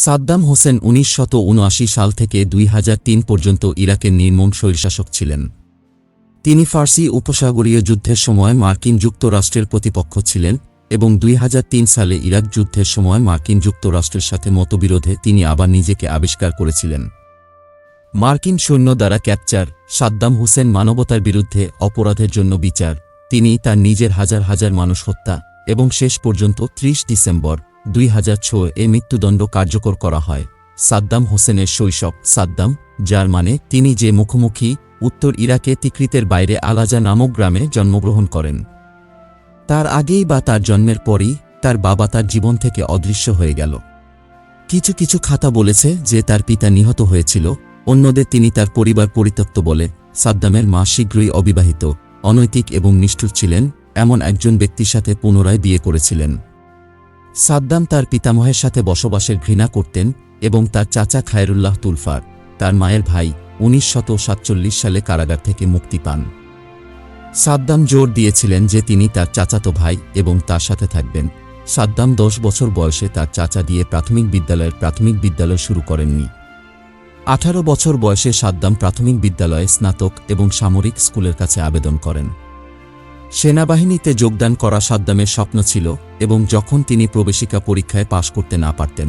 সাদ্দাম হোসেন উনিশ সাল থেকে দুই হাজার তিন পর্যন্ত ইরাকের নির্মম স্বৈরশাসক ছিলেন। তিনি ফার্সি উপসাগরীয় যুদ্ধের সময় মার্কিন যুক্তরাষ্ট্রের প্রতিপক্ষ ছিলেন এবং দুই হাজার তিন সালে ইরাক যুদ্ধের সময় মার্কিন যুক্তরাষ্ট্রের সাথে মতবিরোধে তিনি আবার নিজেকে আবিষ্কার করেছিলেন। মার্কিন সৈন্য দ্বারা ক্যাপচার, সাদ্দাম হোসেন মানবতার বিরুদ্ধে অপরাধের জন্য বিচার, তিনি তার নিজের হাজার হাজার মানুষ হত্যা এবং শেষ পর্যন্ত ত্রিশ ডিসেম্বর দুই হাজার ছয় এ মৃত্যুদণ্ড কার্যকর করা হয়। সাদ্দাম হোসেনের শৈশব। সাদ্দাম, যার মানে তিনি যে মুখোমুখি উত্তর ইরাকে তিকৃতের বাইরে আলাজা নামক গ্রামে জন্মগ্রহণ করেন। তার আগেই বা তার জন্মের পরই তার বাবা তার জীবন থেকে অদৃশ্য হয়ে গেল। কিছু কিছু খাতা বলেছে যে তার পিতা নিহত হয়েছিল। অন্যদের তিনি তার পরিবার পরিত্যক্ত বলে। সাদ্দামের মা শীঘ্রই অবিবাহিত, অনৈতিক এবং নিষ্ঠুর ছিলেন, এমন একজন ব্যক্তির সাথে পুনরায় বিয়ে করেছিলেন। সাদ্দাম তার পিতামহের সাথে বসবাসের ঘৃণা করতেন এবং তার চাচা খায়রুল্লাহ তুলফার, তার মায়ের ভাই উনিশ সালে কারাগার থেকে মুক্তি পান। সাদ্দাম জোর দিয়েছিলেন যে তিনি তার চাচাতো ভাই এবং তার সাথে থাকবেন। সাদ্দাম দশ বছর বয়সে তার চাচা দিয়ে প্রাথমিক বিদ্যালয়ের প্রাথমিক বিদ্যালয় শুরু করেননি। আঠারো বছর বয়সে সাদ্দাম প্রাথমিক বিদ্যালয়ে স্নাতক এবং সামরিক স্কুলের কাছে আবেদন করেন। সেনাবাহিনীতে যোগদান করা সাদ্দামের স্বপ্ন ছিল এবং যখন তিনি প্রবেশিকা পরীক্ষায় পাশ করতে না পারতেন,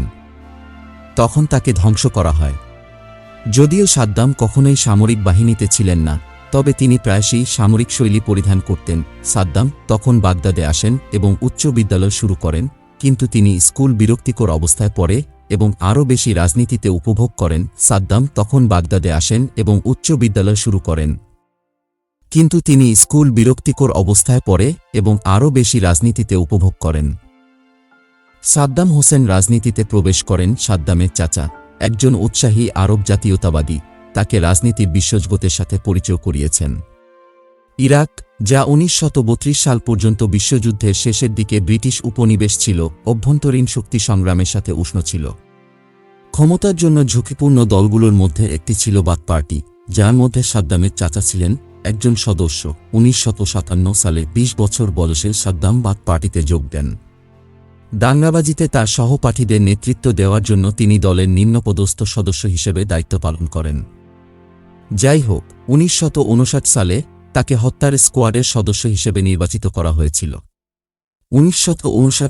তখন তাকে ধ্বংস করা হয়। যদিও সাদ্দাম কখনোই সামরিক বাহিনীতে ছিলেন না, তবে তিনি প্রায়শই সামরিক শৈলী পরিধান করতেন। সাদ্দাম তখন বাগদাদে আসেন এবং উচ্চ বিদ্যালয় শুরু করেন, কিন্তু তিনি স্কুল বিরক্তিকর অবস্থায় পড়ে এবং আরও বেশি রাজনীতিতে উপভোগ করেন। সাদ্দাম তখন বাগদাদে আসেন এবং উচ্চ বিদ্যালয় শুরু করেন। কিন্তু তিনি স্কুল বিরক্তিকর অবস্থায় পড়ে এবং আরও বেশি রাজনীতিতে উপভোগ করেন। সাদ্দাম হোসেন রাজনীতিতে প্রবেশ করেন সাদ্দামের চাচা, একজন উৎসাহী আরব জাতীয়তাবাদী। তাকে রাজনীতির বিশ্বজগতের সাথে পরিচয় করিয়েছেন। ইরাক, যা উনিশ সাল পর্যন্ত বিশ্বযুদ্ধের শেষের দিকে ব্রিটিশ উপনিবেশ ছিল, অভ্যন্তরীণ শক্তি সংগ্রামের সাথে উষ্ণ ছিল। ক্ষমতার জন্য ঝুঁকিপূর্ণ দলগুলোর মধ্যে একটি ছিল বাদ পার্টি, যার মধ্যে সাদ্দামের চাচা ছিলেন একজন সদস্য উনিশ সালে ২০ বছর বয়সে সাদ্দাম বাত পার্টিতে যোগ দেন। দাঙ্গাবাজিতে তার সহপাঠীদের নেতৃত্ব দেওয়ার জন্য তিনি দলের নিম্নপদস্থ সদস্য হিসেবে দায়িত্ব পালন করেন। যাই হোক উনিশ সালে তাকে হত্যার স্কোয়াডের সদস্য হিসেবে নির্বাচিত করা হয়েছিল। উনিশ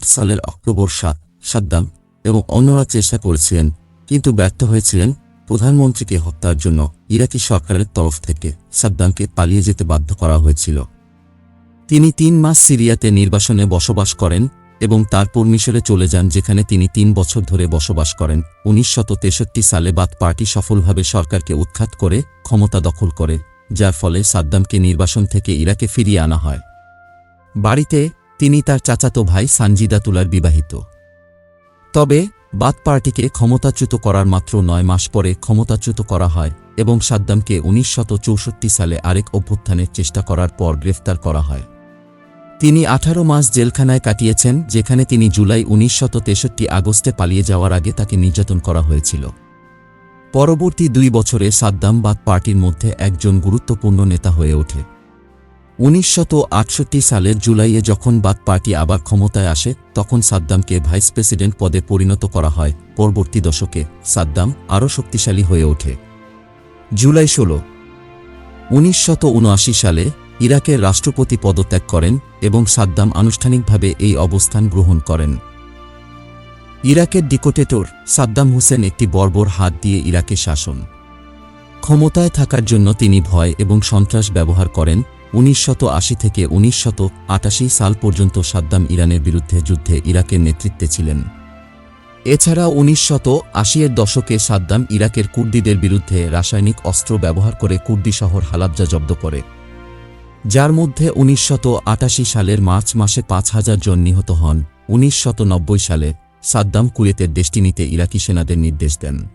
সালের অক্টোবর সাত, সাদ্দাম এবং অন্যরা চেষ্টা করেছিলেন, কিন্তু ব্যর্থ হয়েছিলেন প্রধানমন্ত্রীকে হত্যার জন্য ইরাকি সরকারের তরফ থেকে সাদ্দামকে পালিয়ে যেতে বাধ্য করা হয়েছিল। তিনি তিন মাস সিরিয়াতে নির্বাসনে বসবাস করেন এবং তারপর মিশরে চলে যান, যেখানে তিনি তিন বছর ধরে বসবাস করেন। উনিশশো তেষট্টি সালে বাদ পার্টি সফলভাবে সরকারকে উৎখাত করে ক্ষমতা দখল করে, যার ফলে সাদ্দামকে নির্বাসন থেকে ইরাকে ফিরিয়ে আনা হয়। বাড়িতে তিনি তার চাচাতো ভাই সানজিদা তুলার বিবাহিত। তবে বাদ পার্টিকে ক্ষমতাচ্যুত করার মাত্র নয় মাস পরে ক্ষমতাচ্যুত করা হয় এবং সাদ্দামকে উনিশ সালে আরেক অভ্যুত্থানের চেষ্টা করার পর গ্রেফতার করা হয়। তিনি আঠারো মাস জেলখানায় কাটিয়েছেন, যেখানে তিনি জুলাই উনিশ আগস্টে পালিয়ে যাওয়ার আগে তাকে নির্যাতন করা হয়েছিল। পরবর্তী দুই বছরে সাদ্দাম বাদ পার্টির মধ্যে একজন গুরুত্বপূর্ণ নেতা হয়ে ওঠে। উনিশ সালের জুলাইয়ে যখন বাদ পার্টি আবার ক্ষমতায় আসে, তখন সাদ্দামকে ভাইস প্রেসিডেন্ট পদে পরিণত করা হয়। পরবর্তী দশকে, সাদ্দাম আরও শক্তিশালী হয়ে ওঠে। জুলাই ষোলো। উনিশ সালে ইরাকের রাষ্ট্রপতি পদত্যাগ করেন এবং সাদ্দাম আনুষ্ঠানিকভাবে এই অবস্থান গ্রহণ করেন। ইরাকের ডিকোটেটর সাদ্দাম হোসেন একটি বর্বর হাত দিয়ে ইরাকে শাসন। ক্ষমতায় থাকার জন্য তিনি ভয় এবং সন্ত্রাস ব্যবহার করেন উনিশ থেকে উনিশ সাল পর্যন্ত সাদ্দাম ইরানের বিরুদ্ধে যুদ্ধে ইরাকের নেতৃত্বে ছিলেন। এছাড়া উনিশ এর দশকে সাদ্দাম ইরাকের কুর্দিদের বিরুদ্ধে রাসায়নিক অস্ত্র ব্যবহার করে কুর্দি শহর হালাবজা জব্দ করে। যার মধ্যে উনিশ সালের মার্চ মাসে পাঁচ হাজার জন নিহত হন। উনিশ সালে সাদ্দাম কুয়েতের দেশটিনিতে ইরাকি সেনাদের নির্দেশ দেন।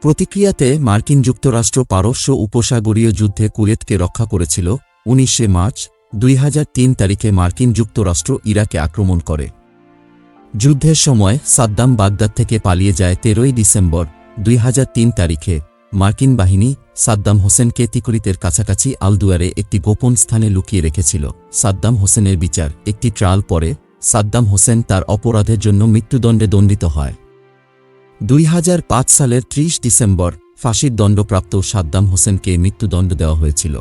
প্রতিক্রিয়াতে মার্কিন যুক্তরাষ্ট্র পারস্য উপসাগরীয় যুদ্ধে কুয়েতকে রক্ষা করেছিল। উনিশে মার্চ দুই হাজার তিন তারিখে মার্কিন যুক্তরাষ্ট্র ইরাকে আক্রমণ করে। যুদ্ধের সময় সাদ্দাম বাগদাদ থেকে পালিয়ে যায় তেরোই ডিসেম্বর দুই হাজার তিন তারিখে। মার্কিন বাহিনী সাদ্দাম হোসেনকে তিকরিতের কাছাকাছি আলদুয়ারে একটি গোপন স্থানে লুকিয়ে রেখেছিল। সাদ্দাম হোসেনের বিচার একটি ট্রায়াল পরে সাদ্দাম হোসেন তার অপরাধের জন্য মৃত্যুদণ্ডে দণ্ডিত হয়। দুই হাজার পাঁচ সালের ত্রিশ ডিসেম্বর ফাঁসির দণ্ডপ্রাপ্ত সাদ্দাম হোসেনকে মৃত্যুদণ্ড দেওয়া হয়েছিল।